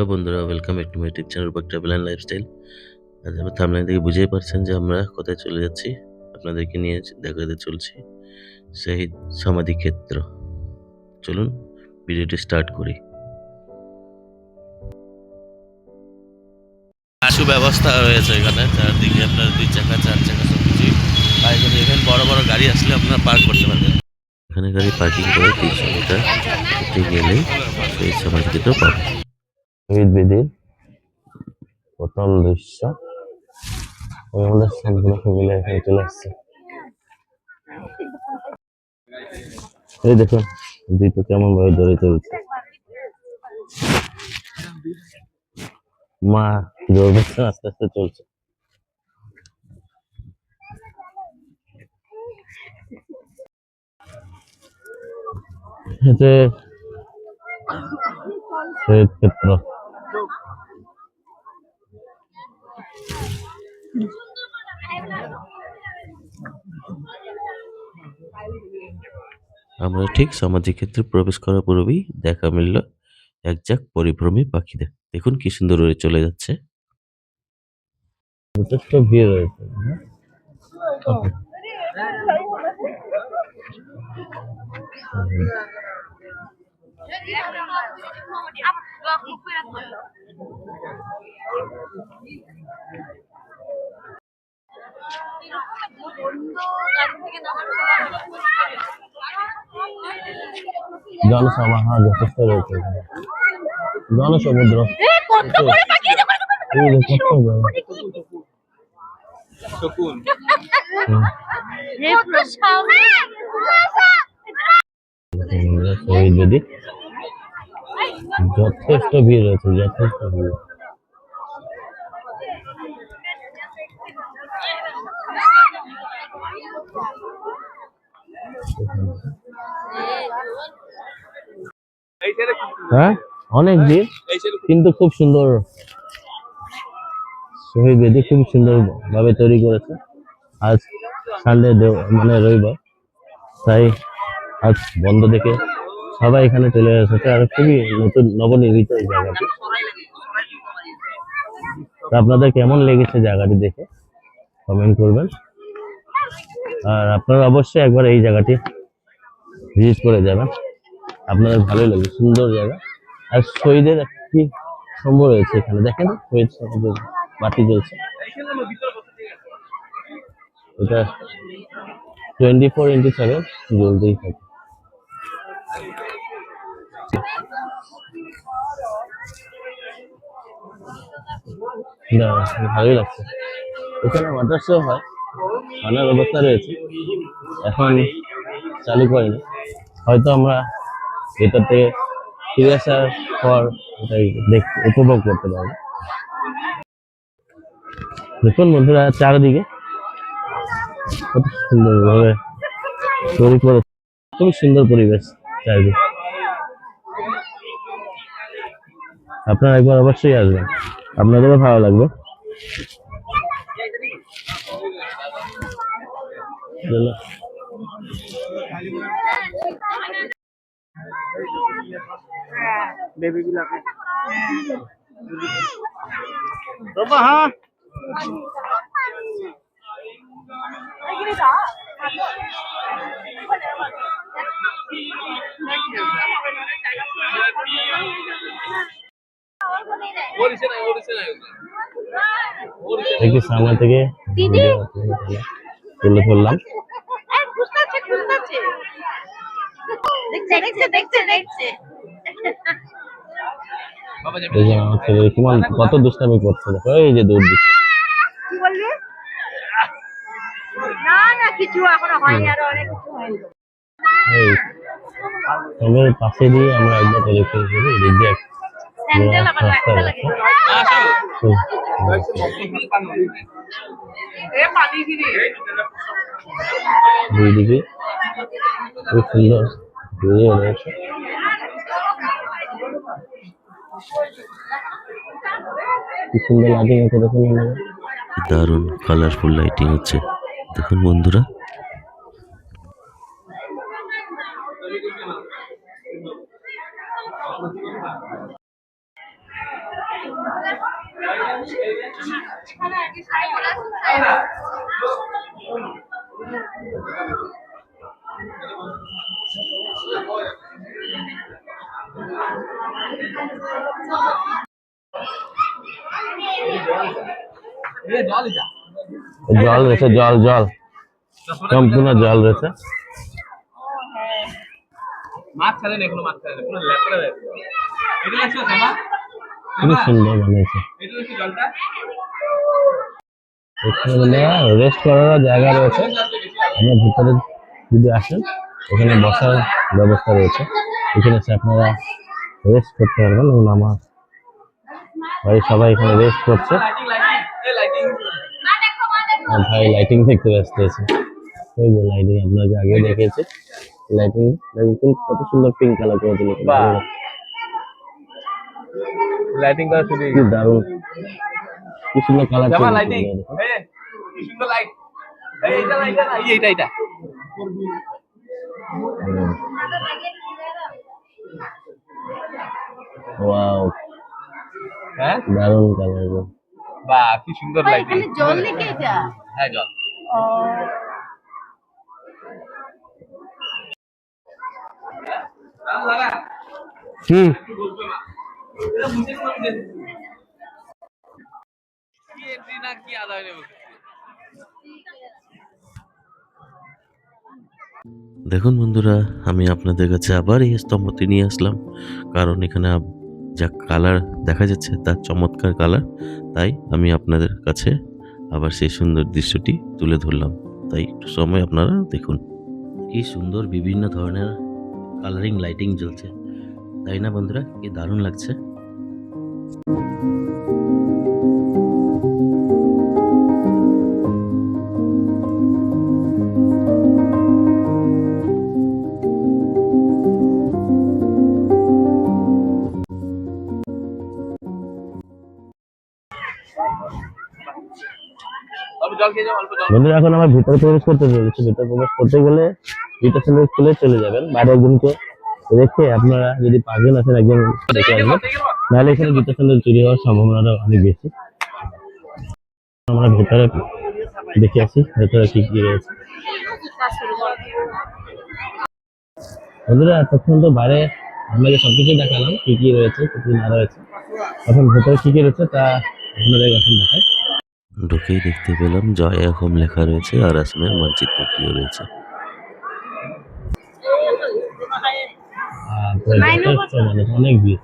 Hello বন্ধুরা welcome back to my YouTube channel বাক travel and lifestyle আজ আমরা থামলাইন থেকে বুঝেই পারছেন যে আমরা কোথায় চলে যাচ্ছি আপনাদেরকে নিয়ে দেখাতে চলছি শহীদ সমাধি ক্ষেত্র। চলুন ভিডিওটি স্টার্ট করি। সুব্যবস্থা রয়েছে এখানে চারদিকে আপনার দুই চাকা চার চাকা সব কিছুই এখানে এখানে বড় বড় গাড়ি আসলে আপনারা পার্ক করতে পারবেন। এখানে গাড়ি পার্কিং করে তিনশো মিটার গেলেই শহীদ সমাধি ক্ষেত্র পাবেন। বেদির প্রথম দৃশ্য আমাদের সম্পূর্ণ ফ্যামিলি এখানে চলে আসছে। এই দেখুন দুটো কেমন ভাবে দড়ি চলছে। মা দৌড় আস্তে আস্তে চলছে। এতে ক্ষেত্র। আমরা ঠিক সমাধি ক্ষেত্রে প্রবেশ করার পূর্বেই দেখা মিলল এক যাক পরিভ্রমী পাখিদের। দেখুন কি সুন্দর উড়ে চলে যাচ্ছে। যথেষ্ট ভিড় রয়েছে জনসমাহার যথেষ্ট রয়েছে। বেদি যথেষ্ট ভিড় রয়েছে যথেষ্ট ভিড়। অনেক ভিড় কিন্তু খুব সুন্দর শহীদ বেদি খুব সুন্দর ভাবে তৈরি করেছে। আজ সানডে মানে রবিবার। তাই আজ বন্ধ দেখে সবাই এখানে চলে এসেছে আর খুবই নতুন নবনির্মিত এই জায়গাটি। তো আপনাদের কেমন লেগেছে জায়গাটি দেখে? কমেন্ট করবেন। আর আপনারা অবশ্যই একবার এই জায়গাটি ভিজিট করে যাবেন। আপনাদের ভালোই লাগবে সুন্দর জায়গা। আর শহীদের একটি স্তম্ভ রয়েছে এখানে। দেখেন, শহীদ বাতি জ্বলছে। এটা টোয়েন্টি ফোর ইন্টু সেভেন জ্বলতেই থাকে। না, ভালোই লাগছে। এখানে ওয়াটার হয় অনেক অবস্থা রয়েছে। এখন চালু করেনি। হয়তো আমরা ভেতর থেকে ফিরে আসার পর এটাই দেখ, উপভোগ করতে পারব। দেখুন বন্ধুরা, চারিদিকে কত সুন্দরভাবে তৈরি করে খুবই সুন্দর পরিবেশ চারিদিকে। আপনারা একবার অবশ্যই আসবেন। আপনাদেরও ভালো লাগবে। একটু সামনে থেকে ভিডিও তুলে ধরলাম দেখছে দেখছে দেখছে দেখছে। এই যে আমার ছেলে কেমন কত দুষ্টামি করছে দেখো এই যে দৌড় দিচ্ছে। কি বললি? না না কিছু এখনও হয়নি আরও অনেক কিছু হয়নি। এই তবে পাশে দিয়ে আমরা একবার টেলিফোন করি স্যান্ডেল। দুই দিকে খুব সুন্দর। কি সুন্দর লাইটিং দেখুন দারুণ কালারফুল লাইটিং হচ্ছে। দেখুন বন্ধুরা। জল রয়েছে জল জল। সম্পূর্ণ জল রয়েছে। খুবই সুন্দর বানিয়েছে। এখানে রেস্ট করার জায়গা রয়েছে। আমরা ভিতরে যদি আসেন এখানে বসার ব্যবস্থা রয়েছে। এখানে এসে আপনারা রেস্ট করতে পারবেন এবং আমার বাড়ির সবাই এখানে রেস্ট করছে। ভাই লাইটিং দেখতে ব্যস্ত আছে। ওই যে লাইটিং আপনাকে আগে দেখেছে লাইটিং দেখুন কত সুন্দর পিঙ্ক কালার করে বাহ। লাইটিং করা শুধু কি দারুণ। কি সুন্দর কালার শ্যামা লাইটিং এই কি সুন্দর লাইট এই এইটা লাইট না এই এইটা এইটা। ওয়াও। হ্যাঁ? দারুণ কালার বাহ কি সুন্দর লাইটিং জল নাকি এটা হ্যাঁ জল। লাগা নেব দেখুন বন্ধুরা আমি আপনাদের কাছে আবার এই স্তম্ভটি নিয়ে আসলাম কারণ এখানে আপ- যা কালার দেখা যাচ্ছে তার চমৎকার কালার তাই আমি আপনাদের কাছে আবার সেই সুন্দর দৃশ্যটি তুলে ধরলাম। তাই একটু সময় আপনারা দেখুন। কি সুন্দর বিভিন্ন ধরনের কালারিং লাইটিং জ্বলছে। তাই না বন্ধুরা? কি দারুণ লাগছে। বন্ধুরা, এখন আমার ভিতরে প্রবেশ করতে চলেছি ভিতরে প্রবেশ করতে গেলে ইন্টারসেন্টার খুলে চলে যাবেন। বাইরে একজনকে রেখে আপনারা যদি পাঁচজন আছেন, একজন দেখে আসবেন। নাহলে এখানে জুতো স্যান্ডেল চুরি হওয়ার সম্ভাবনাটা অনেক বেশি। আমরা ভেতরে দেখে আসি, ভেতরে কি কি রয়েছে। বন্ধুরা এতক্ষণ তো বাইরে আপনাকে সবকিছু দেখালাম, কি কি রয়েছে, কি কি না রয়েছে। এখন ভেতরে কি কি রয়েছে তা আপনাদের এখন দেখাই। ঢুকেই দেখতে পেলাম। জয় এখন লেখা রয়েছে আর আসামের মানচিত্রটিও রয়েছে। অনেক ভিড়।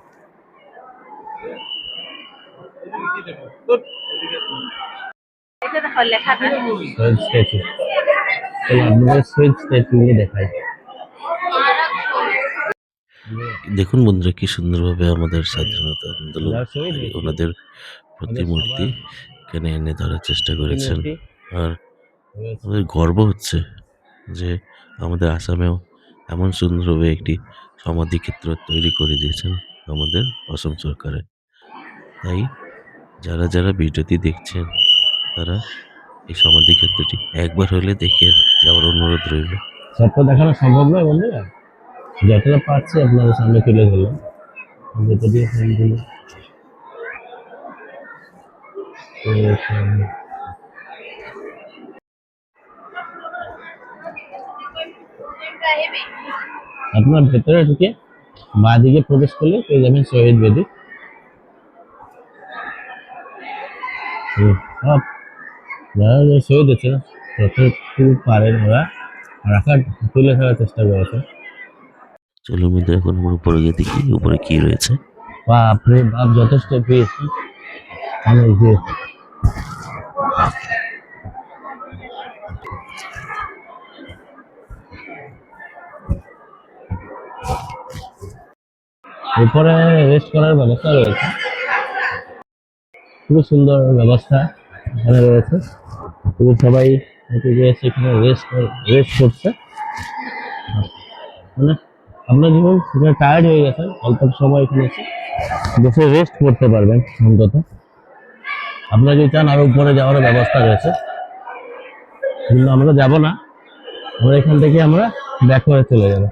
দেখাই। দেখুন বন্ধুরা কি সুন্দরভাবে আমাদের স্বাধীনতা আন্দোলন ওনাদের প্রতিমূর্তি এখানে এনে ধরার চেষ্টা করেছেন। আর আমাদের গর্ব হচ্ছে যে আমাদের আসামেও এমন সুন্দরভাবে একটি সমাধি ক্ষেত্র তৈরি করে দিয়েছেন আমাদের অসম সরকারে। তাই যারা যারা ভিডিওটি দেখছেন তারা এই সমাধি ক্ষেত্রটি একবার হলে দেখে যাওয়ার অনুরোধ রইল। সবটা দেখানো সম্ভব নয় বন্ধুরা। যতটা পারছি আপনাদের সামনে তুলে ধরলাম। যেটা দিয়ে ফোনগুলো আপনার ভেতরে ঢুকে বাঁ দিকে প্রবেশ করলে পেয়ে যাবেন শহীদ বেদি হুম, সব যারা যারা শহীদ হচ্ছে না যতটুকু পারেন ওরা রাখার তুলে ধরার চেষ্টা করেছে চলুন মধ্যে এখন আমরা উপরে গিয়ে দেখি উপরে কি রয়েছে বাপরে বাপ যথেষ্ট পেয়েছি অনেক ভিড়। উপরে রেস্ট করার ব্যবস্থা রয়েছে। খুবই সুন্দর ব্যবস্থা এখানে রয়েছে। সবাই সেখানে রেস্ট রেস্ট করছে। মানে জীবন সেখানে টায়ার্ড হয়ে গেছেন অল্প সময় এখানে এসে বসে রেস্ট করতে পারবেন অন্তত। আপনারা যদি চান, আরও উপরে যাওয়ার ব্যবস্থা রয়েছে। কিন্তু আমরা যাব না। আমরা এখান থেকে আমরা ব্যাক করে চলে যাব।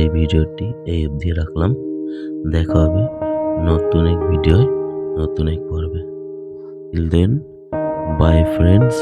এই ভিডিওটি এই অবধি রাখলাম। দেখা হবে নতুন এক ভিডিওয়, নতুন এক পর্বে। দেন বাই ফ্রেন্ডস